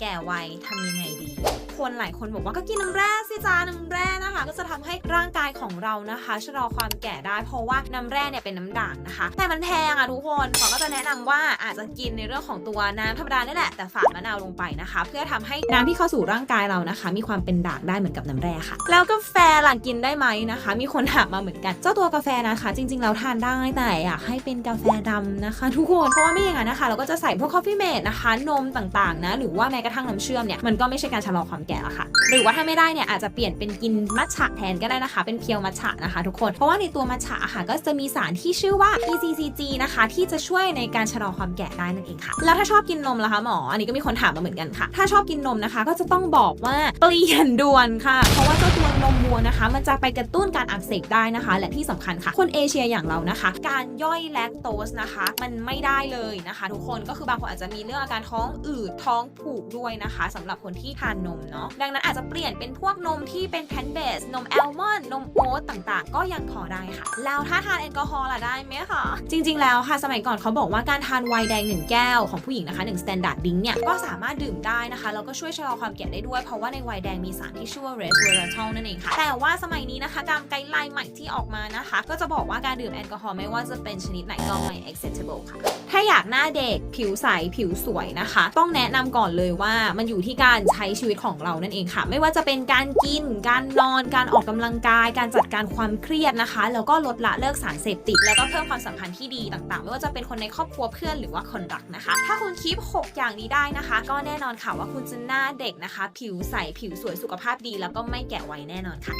แก่ไวทำยังไงดี คนหลายคนบอกว่าก็กินน้ำแร่สิจ้าน้ำแร่นะคะ ก็จะทำให้ร่างกายของเรานะคะชะลอความแก่ได้เพราะว่าน้ำแร่เนี่ยเป็นน้ำด่างนะคะ แต่มันแพงอะทุกคนขอก็จะแนะนำว่าอาจจะกินในเรื่องของตัวน้ำธรรมดานี่แหละแต่ฝาดมะนาวลงไปนะคะ เพื่อทำให้น้ำที่เข้าสู่ร่างกายเรานะคะ มีความเป็นด่างได้เหมือนกับน้ำแร่ค่ะ แล้วกาแฟหล่ะกินได้ไหมนะคะ มีคนถามมาเหมือนกัน เจ้าตัวกาแฟนะคะ จริงๆแล้วทานได้แต่อยากให้เป็นกาแฟดำนะคะ ทุกคนเพราะว่าไม่อย่างนั้นนะคะ เราก็จะใส่พวก coffee mate นะคะนมต่างๆนะหรือว่าแม้กระทั่งน้ำเชื่อมเนี่ยมันก็ไม่ใช่การชะลอความแก่ละค่ะ หรือว่าถ้าไม่ได้เนี่ยอาจจะเปลี่ยนเป็นกินมัทฉะแทนก็ได้นะคะ เป็นเพียวมัทฉะนะคะ ทุกคน เพราะว่าในตัวมัทฉะอะค่ะ ก็จะมีสารที่ชื่อว่า ECCG นะคะ ที่จะช่วยในการชะลอความแก่ได้นั่นเองค่ะ แล้วถ้าชอบกินนมล่ะคะหมอ อันนี้ก็มีคนถามมาเหมือนกันค่ะ ถ้าชอบกินนมนะคะ ก็จะต้องบอกว่าเปลี่ยนด่วนค่ะ เพราะว่าเจ้าตัวนมวัวนะคะ มันจะไปกระตุ้นการอักเสบได้นะคะ และที่สำคัญค่ะ คนเอเชียอย่างเรานะคะ การย่อยแลคโตสนะคะ มันไม่ได้เลยนะคะ ทุกคน ก็คือบางคนอาจจะมีเรื่องอาการท้องอืด ท้องผูกด้วยนะคะสำหรับคนที่ทานนมเนาะดังนั้นอาจจะเปลี่ยนเป็นพวกนมที่เป็นแพนเบสนมแอลมอนด์นมโอ๊ตต่างๆ ก็ยังพอได้ค่ะ แล้วถ้าทานแอลกอฮอล์ล่ะได้ไหมคะจริง ๆ แล้วค่ะสมัยก่อนเขาบอกว่าการทานไวน์แดงหนึ่งแก้วของผู้หญิงนะคะหนึ่งสแตนดาร์ดดิ้งเนี่ยก็สามารถดื่มได้นะคะแล้วก็ช่วยชะลอความแก่ได้ด้วยเพราะว่าในไวน์แดงมีสารที่ชื่อว่า resveratrol นั่นเองค่ะแต่ว่าสมัยนี้นะคะตามไกด์ไลน์ใหม่ที่ออกมานะคะ ก็จะบอกว่าการดื่มแอลกอฮอล์ไม่ว่าจะเป็นชนิดไหนก็ไม่ acceptable ค่ะถ้าอยากหน้าเด็กผิวใสผิวสวยนะคะ ต้องแนะนำก่อนเลยว่ามันอยู่ที่การใช้ชีวิตของเรานั่นเองค่ะ ไม่ว่าจะเป็นการกิน การนอน การออกกำลังกาย การจัดการความเครียดนะคะ แล้วก็ลดละเลิกสารเสพติด แล้วก็เพิ่มความสัมพันธ์ที่ดีต่างๆ ไม่ว่าจะเป็นคนในครอบครัวเพื่อนหรือว่าคนรักนะคะ ถ้าคุณคีป6อย่างนี้ได้นะคะ ก็แน่นอนค่ะว่าคุณจะหน้าเด็กนะคะ ผิวใส ผิวสวย สุขภาพดี แล้วก็ไม่แก่ไวแน่นอนค่ะ